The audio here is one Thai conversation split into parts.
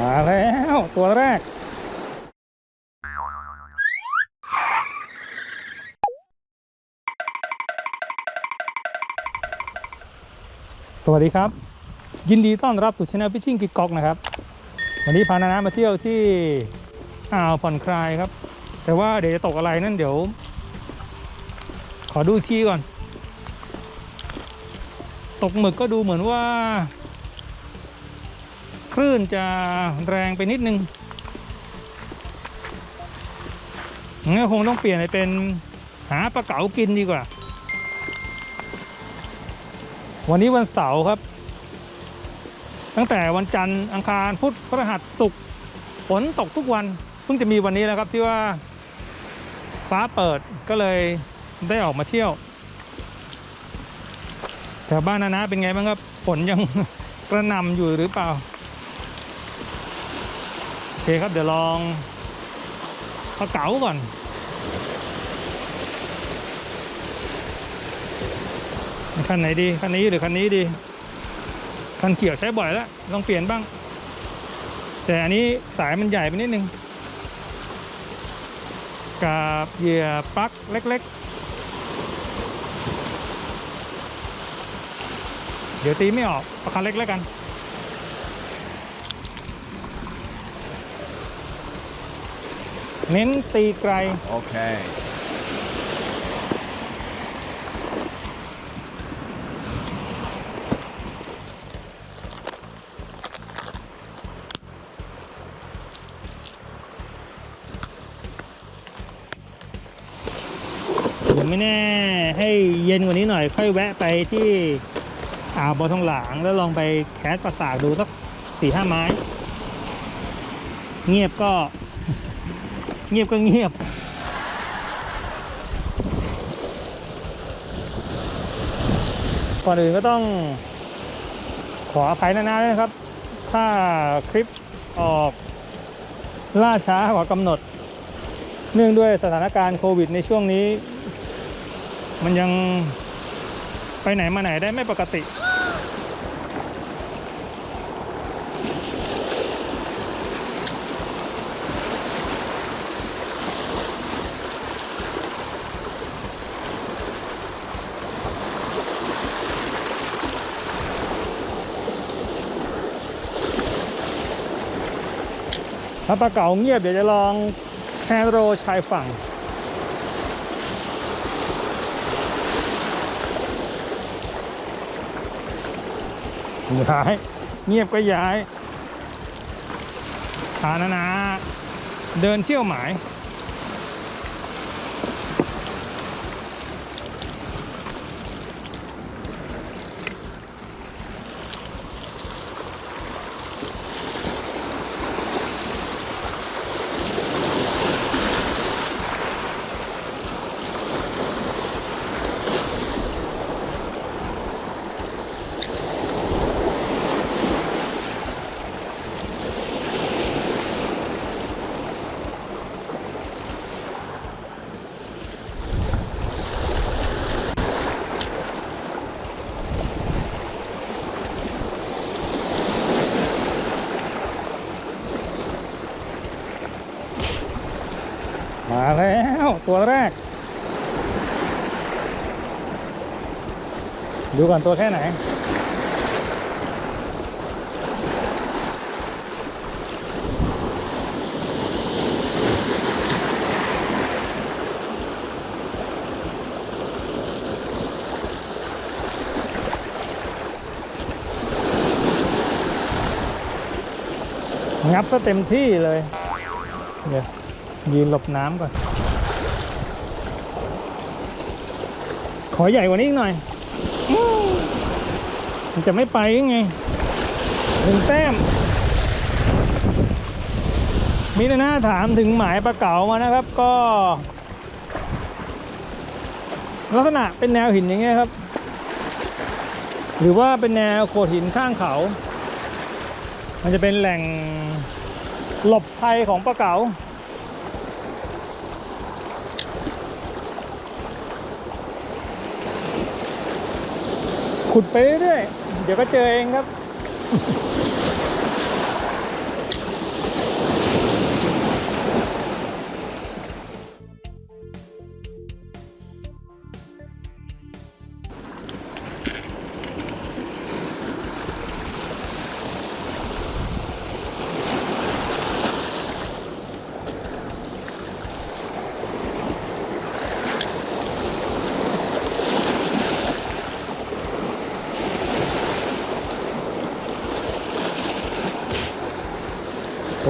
มาแล้วตัวแรก สวัสดีครับ ยินดีต้อนรับสู่ช anel Fishing กิกก๊อกนะครับ วันนี้พานานะมาเที่ยวที่อ่าวผ่อนคลายครับ แต่ว่าเดี๋ยวจะตกอะไรนั่นเดี๋ยว ขอดูอีกทีก่อน ตกหมึกก็ดูเหมือนว่า ลื่นจะแรงไปนิดนึงงั้นคงต้องเปลี่ยนไปเป็นหาปลาเก๋ากินดีกว่า วันนี้วันเสาร์ครับ ตั้งแต่วันจันทร์อังคารพุธพฤหัสศุกร์ฝนตกทุกวัน เพิ่งจะมีวันนี้แล้วครับที่ว่าฟ้าเปิดก็เลยได้ออกมาเที่ยวแถวบ้านนานะเป็นไงบ้างครับฝนยังกระหน่ำอยู่หรือเปล่า คครับ เดี๋ยวลองปลาเก๋าก่อน คันไหนดี คันนี้หรือคันนี้ดี คันเขียวใช้บ่อยแล้วต้องเปลี่ยนบ้าง แต่อันนี้สายมันใหญ่ไปนิดนึง กับเหยื่อปลั๊กเล็ก ๆ เดี๋ยวตีไม่ออกเอาคันเล็กแล้วกัน เน้นตีไกล Okay. ยังไม่แน่ให้เย็นกว่านี้หน่อย ค่อยแวะไปที่อ่าวบอทองหลางแล้วลองไปแคสประสาทดูสักสี่ห้าไม้ เงียบก็ เงียบก็เงียบ ก่อนอื่นก็ต้องขออภัยนานาด้วยนะครับ ถ้าคลิปออกล่าช้ากว่ากำหนด เนื่องด้วยสถานการณ์โควิดในช่วงนี้ มันยังไปไหนมาไหนได้ไม่ปกติ ถ้าปลาเก๋าเงียบเดี๋ยวจะลองแคโรชายฝั่ง ย้าย เงียบก็ย้ายฐานะนะ เดินเที่ยวหมาย มาแล้วตัวแรก ดูก่อนตัวแค่ไหน งับซะเต็มที่เลยเดี๋ย ยืนหลบน้ำก่อน ขอใหญ่กว่านี้อีกหน่อย มันจะไม่ไปยังไงหนึ่งแต้มมีหน้าถามถึงหมายปลาเก๋ามานะครับก็ ลักษณะเป็นแนวหินอย่างเงี้ยครับ หรือว่าเป็นแนวโขดหินข้างเขา มันจะเป็นแหล่งหลบภัยของปลาเก๋า ขุดไปเรื่อยๆเดี๋ยวก็เจอเองครับ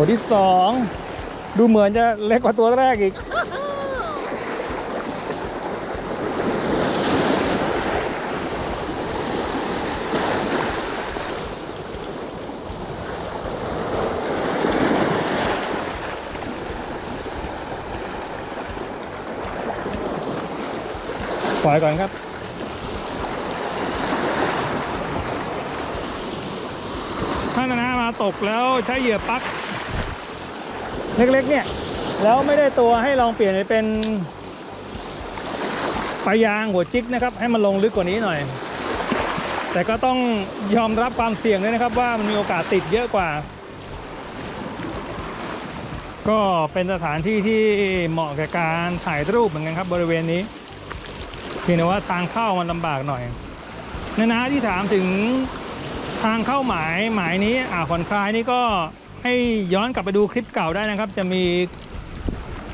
ตัวที่สองดูเหมือนจะเล็กกว่าตัวแรกอีก ปล่อยก่อนครับถ้านนามาตกแล้วใช้เหยื่อปัก เล็กๆเนี่ยแล้วไม่ได้ตัวให้ลองเปลี่ยนไปเป็นปลายางหัวจิกนะครับ ให้มันลงลึกกว่านี้หน่อย แต่ก็ต้องยอมรับความเสี่ยงด้วยนะครับ ว่ามันมีโอกาสติดเยอะกว่า ก็เป็นสถานที่ที่เหมาะกับการถ่ายรูปเหมือนกันครับ บริเวณนี้เพียงแต่ว่าทางเข้ามันลำบากหน่อยนานาที่ถามถึงทางเข้าหมายหมายนี้อ่าผ่อนคลายนี่ก็ ให้ย้อนกลับไปดูคลิปเก่าได้นะครับ จะมี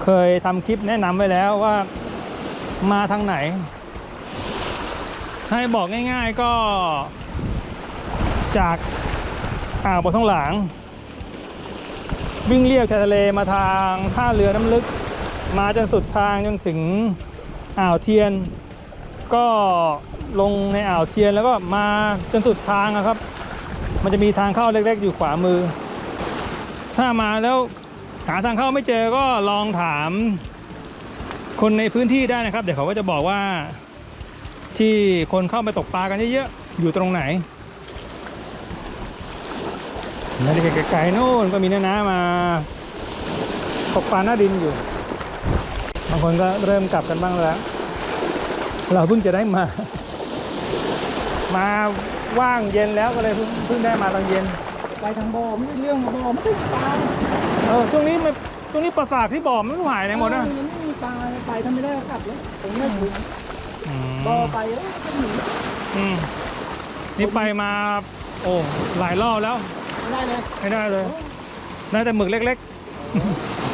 เคยทำคลิปแนะนำไว้แล้วว่ามาทางไหน ให้บอกง่ายๆก็จากอ่าวบนท้องหลาง วิ่งเลียบชายทะเลมาทางท่าเรือน้ำลึก มาจนสุดทางจนถึงอ่าวเทียน ก็ลงในอ่าวเทียนแล้วก็มาจนสุดทางอะครับ มันจะมีทางเข้าเล็กๆ อยู่ขวามือ ถ้ามาแล้วหาทางเข้าไม่เจอก็ลองถามคนในพื้นที่ได้นะครับ เดี๋ยวเขาก็จะบอกว่าที่คนเข้าไปตกปลากันเยอะๆอยู่ตรงไหนนั่นไกลๆโน่นก็มีน้านามาตกปลาหน้าดินอยู่ บางคนก็เริ่มกลับกันบ้างแล้ว เราเพิ่งจะได้มา มาว่างเย็นแล้วก็เลยเพิ่งได้มาตอนเย็น ไปทางบ่อไม่ใช่เรื่องบ่อไม่ได้ปลาเออช่วงนี้มันช่วงนี้ประสาทที่บ่อมันไม่หายไหนหมดนะมันไม่มีปลาไปทำไม่ได้ก็กลับแล้วตรงนี้ถึงอืมบ่อไปแล้วก็หนีอืมนี่ไปมา โอ้หลายรอบแล้วไม่ได้เลยไม่ได้เลยได้แต่หมึกเล็ก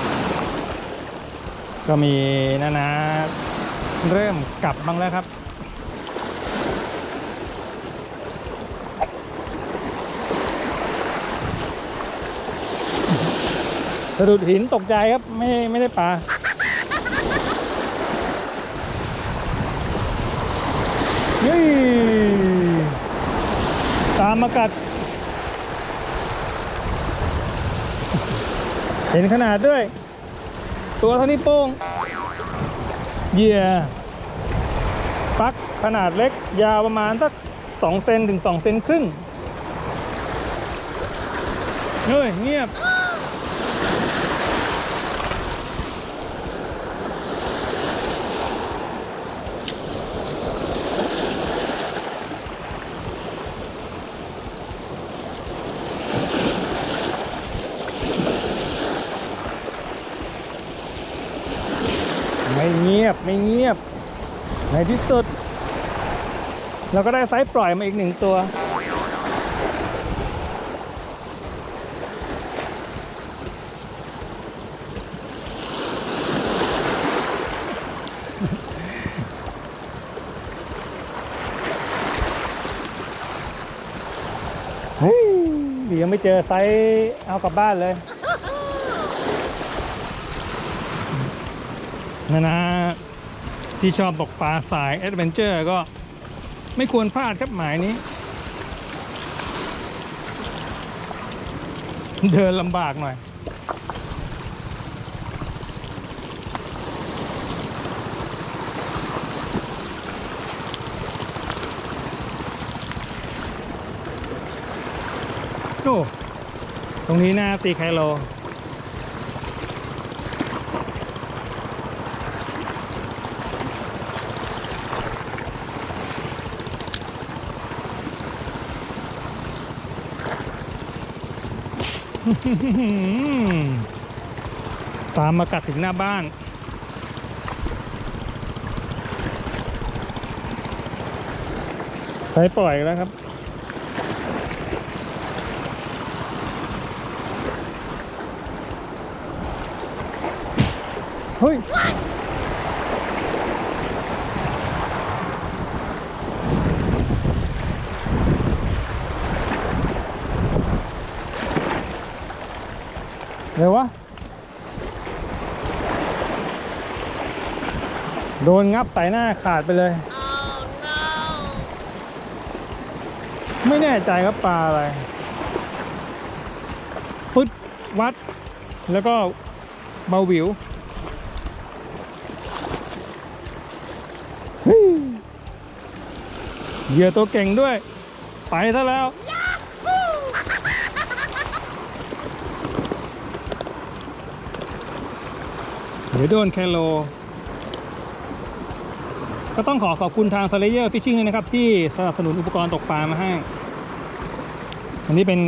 ๆ ก็มีนะนะ เริ่มกลับบ้างแล้วครับะดุดหินตกใจครับ ไม่ไม่ได้ปลายี่ตามมากัด เห็นขนาดด้วย ตัวเท่านี้โป้งเหยื่อปักขนาดเล็ก ยาวประมาณสัก2เซนถึง2เซนครึ่งเฮ้ยเงียบ ไม่เงียบไม่เงียบ ในที่สุด เราก็ได้ไซส์ปล่อยมาอีกหนึ่งตัว เฮ้ยยังไม่เจอไซส์เอากลับบ้านเลย นะนะที่ชอบตกปลาสายแอดเวนเจอร์ก็ไม่ควรพลาดครับหมายนี้ เดินลำบากหน่อย โอ้ ตรงนี้หน้าตีไคโล ตามมากัดถึงหน้าบ้าน ใช้ปล่อยแล้วครับ เฮ้ย เร็ววะ โดนงับใส่หน้าขาดไปเลย ไม่แน่ใจครับปลาอะไร ปึ๊ดวัด แล้วก็เบาวิวเฮ้ยเหยื่อตัวเก่งด้วย ไปซะแล้ว เดี๋ยวโดนแคลโล ก็ต้องขอขอบคุณทาง Slayer Fishing ด้วยนะครับ ที่สนับสนุนอุปกรณ์ตกปลามาให้ อันนี้เป็น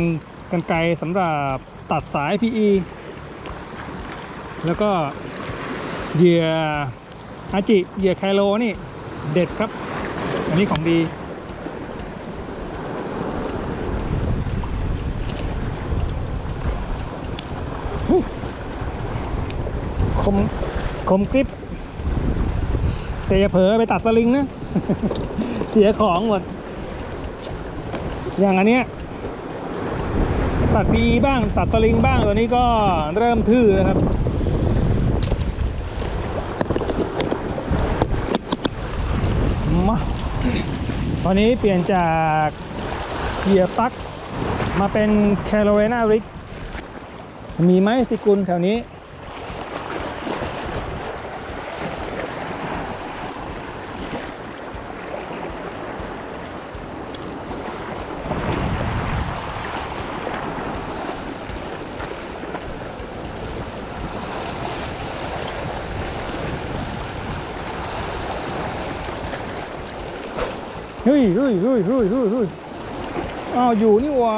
กันไกรสำหรับตัดสาย PE แล้วก็เหยื่ออาจิเหยื่อไคโลนี่ เด็ดครับ อันนี้ของดี คมคมกริบแต่อย่าเผลอไปตัดสลิงนะ เสียของหมด อย่างอันเนี้ยตัด PE บ้างตัดสลิงบ้างตัวนี้ก็เริ่มทื่อแล้วครับ มาตอนนี้เปลี่ยนจากเหยียบปลั๊กมาเป็นแคโรเรนาริก มีไหมสิกุลแถวนี้ ฮ้ยเฮ้ยเฮ้ยเฮ้ยเฮ้ยเฮ้ยอ้าวอยู่นี่ว่า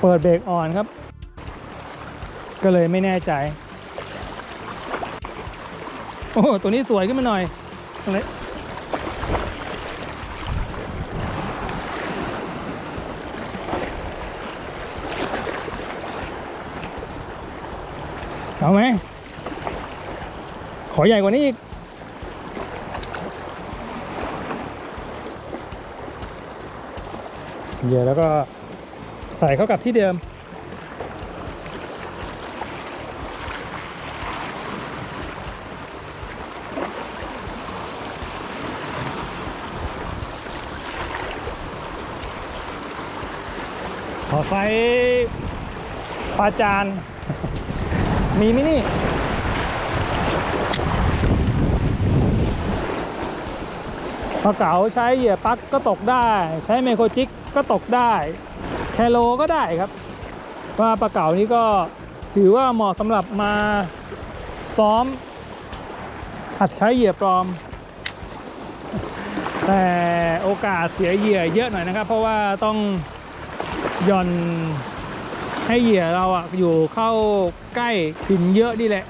เปิดเบรกอ่อนครับ ก็เลยไม่แน่ใจ โอ้โหตัวนี้สวยขึ้นมาหน่อยอะไรเอาไหม อใหญ่กว่านี้อีกเยื่อแล้วก็ใส่เข้ากับที่เดิม ขอไฟปลาจาน มีไหมนี่ ปลาเก๋าใช้เหยื่อปลักก็ตกได้ ใช้ไมโครจิกก็ตกได้ แคโลก็ได้ครับ ว่าปลาเก๋านี้ก็ถือว่าเหมาะสำหรับมาซ้อมหัดใช้เหยื่อปลอม แต่โอกาสเสียเหยื่อเยอะหน่อยนะครับ เพราะว่าต้องหย่อนให้เหยื่อเราอะอยู่เข้าใกล้หินเยอะดีแหละ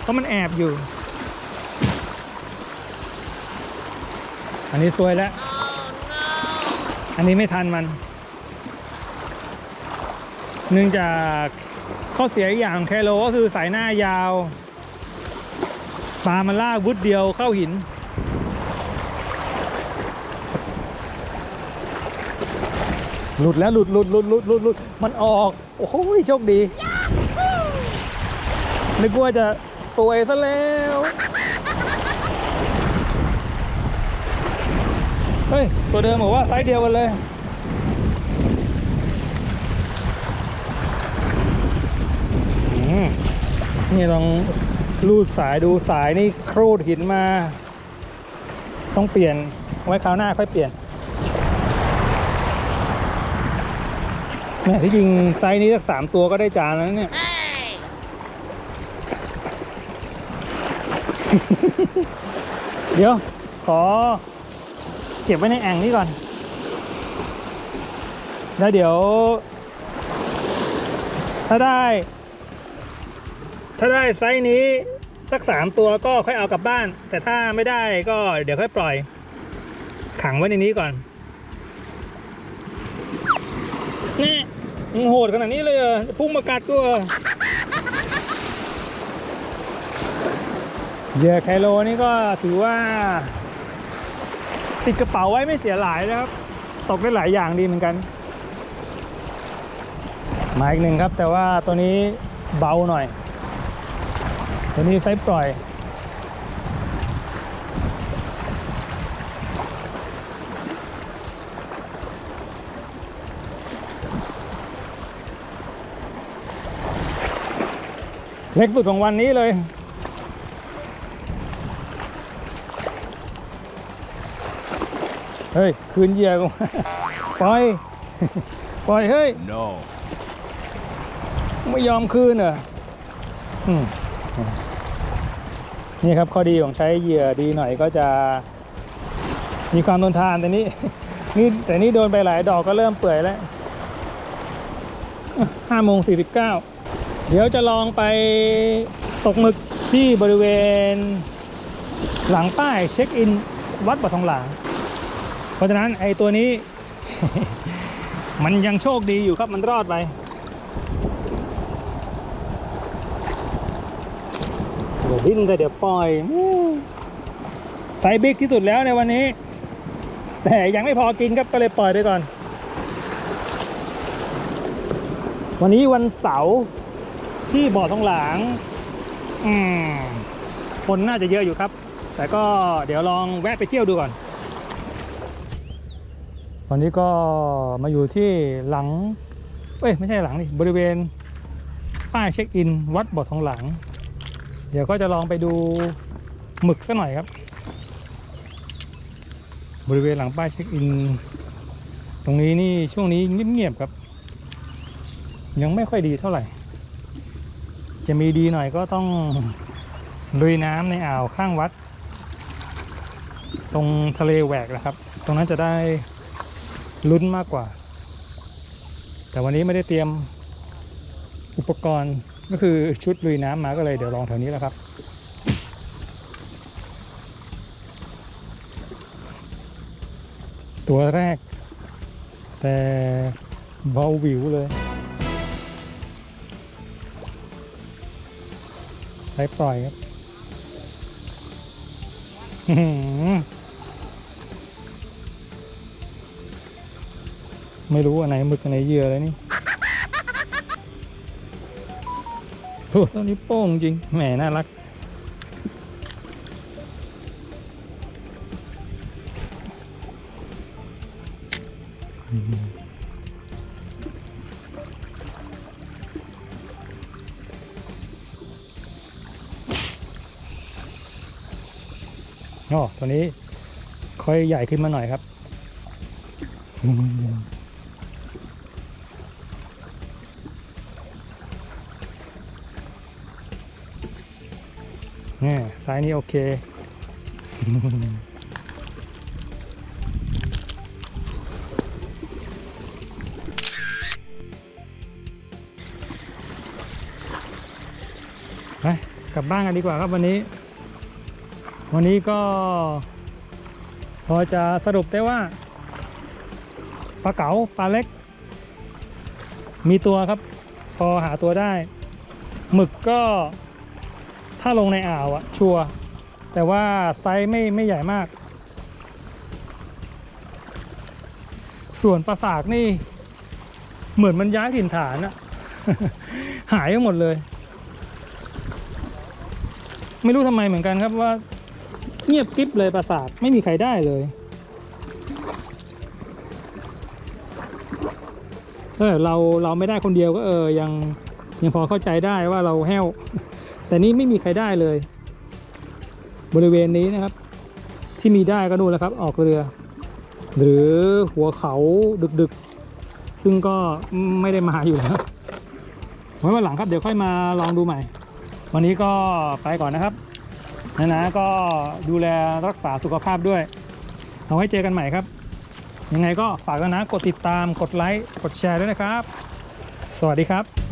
เพราะมันแอบอยู่ อันนี้ซวยแล้ว อันนี้ไม่ทันมัน เนื่องจากข้อเสียอย่างของแคโลก็คือสายหน้ายาว ปลามันลากวุดเดียวเข้าหิน หลุดแล้วหลุดหลุดหลุดหลุดหลุดหลุดมันออก โอ้โหโชคดี นึกว่าจะสวยซะแล้ว เฮ้ย ตัวเดิมบอกว่าไซส์เดียวกันเลยอืมนี่ลองรูดสายดูสายนี่ครูดหินมา ต้องเปลี่ยนไว้คราวหน้าค่อยเปลี่ยนแม่ที่จริงไซส์นี้สักสามตัวก็ได้จานแล้วเนี่ยเดี๋ยว ขอเก็บไว้ในแอ่งนี้ก่อน แล้วเดี๋ยว ถ้าได้ ถ้าได้ไซส์นี้สักสามตัวก็ค่อยเอากลับบ้าน แต่ถ้าไม่ได้ก็เดี๋ยวค่อยปล่อย ขังไว้ในนี้ก่อนนี่มึงโหดขนาดนี้เลยเหรอพุ่งมากัดกูเหรอเยื่อไคโลนี่ก็ถือว่า ติดกระเป๋าไว้ไม่เสียหลายนะครับ ตกได้หลายอย่างดีเหมือนกัน มาอีกหนึ่งครับ แต่ว่าตัวนี้เบาหน่อย ตัวนี้ไซส์ปล่อยเล็กสุดของวันนี้เลย เฮ้ย คืนเหยื่อกูปล่อย ปล่อย เฮ้ย No. ไม่ยอมคืนเหรออืมนี่ครับข้อดีของใช้เหยื่อดีหน่อยก็จะ มีความทนทานแต่นี้นี่แต่นี่โดนไปหลายดอกก็เริ่มเปื่อยแล้วห้าโมงสี่สิบเก้าเดี๋ยวจะลองไปตกหมึกที่บริเวณหลังป้ายเช็คอินวัดบ่อทองหลาง เพราะฉะนั้นไอ้ตัวนี้ มันยังโชคดีอยู่ครับมันรอดไปเดี๋ยวดิ้นแต่เดี๋ยวปล่อยไซส์บิ๊กที่สุดแล้วในวันนี้ แต่ยังไม่พอกินครับก็เลยปล่อยไปก่อน วันนี้วันเสาร์ที่บ่อทองหลางอืมคนน่าจะเยอะอยู่ครับ แต่ก็เดี๋ยวลองแวะไปเที่ยวดูก่อน ตอนนี้ก็มาอยู่ที่หลัง เอ้ย ไม่ใช่หลังนี่บริเวณป้ายเช็คอิน วัดบ่อทองหลางเดี๋ยวก็จะลองไปดูหมึกสักหน่อยครับ บริเวณหลังป้ายเช็คอิน ตรงนี้นี่ช่วงนี้เงียบๆครับ ยังไม่ค่อยดีเท่าไหร่ จะมีดีหน่อยก็ต้องลุยน้ำในอ่าวข้างวัด ตรงทะเลแหวกนะครับ ตรงนั้นจะได้ ลุ้นมากกว่า แต่วันนี้ไม่ได้เตรียมอุปกรณ์ก็คือชุดลุยน้ำมาก็เลยเดี๋ยวลองแถวนี้แล้วครับ ตัวแรก แต่เบาวิวเลยใช้ปล่อยครับ ไม่รู้อันไหนหมึกอันไหนเหยื่อเลยนี่ตัวเท่านี้โป้งจริง แหมน่ารัก อ๋อตัวนี้ค่อยใหญ่ขึ้นมาหน่อยครับ ซ้ายนี้โอเค ไปกลับบ้านกันดีกว่าครับวันนี้ วันนี้ก็ พอจะสรุปได้ว่าปลาเก๋าปลาเล็ก มีตัวครับ พอหาตัวได้หมึกก็ ถ้าลงในอ่าวอะชัวร์แต่ว่าไซส์ไม่ไม่ใหญ่มาก ส่วนปลาสากนี่ เหมือนมันย้ายถิ่นฐานอะหายไปหมดเลย ไม่รู้ทำไมเหมือนกันครับว่า เงียบกริบเลยปราสาทไม่มีใครได้เลยถ้าเราเราไม่ได้คนเดียวก็เออยังยังพอเข้าใจได้ว่าเราแห้ว แต่นี่ไม่มีใครได้เลย บริเวณนี้นะครับ ที่มีได้ก็นู่นแหล้วครับ ออกเรือ หรือหัวเขาดึกๆ ซึ่งก็ไม่ได้มาอยู่แล้วไว้วันหลังครับเดี๋ยวค่อยมาลองดูใหม่ วันนี้ก็ไปก่อนนะครับนะนะก็ดูแลรักษาสุขภาพด้วย เอาไว้เจอกันใหม่ครับ ยังไงก็ฝากนะกดติดตามกดไลค์กดแชร์ด้วยนะครับ สวัสดีครับ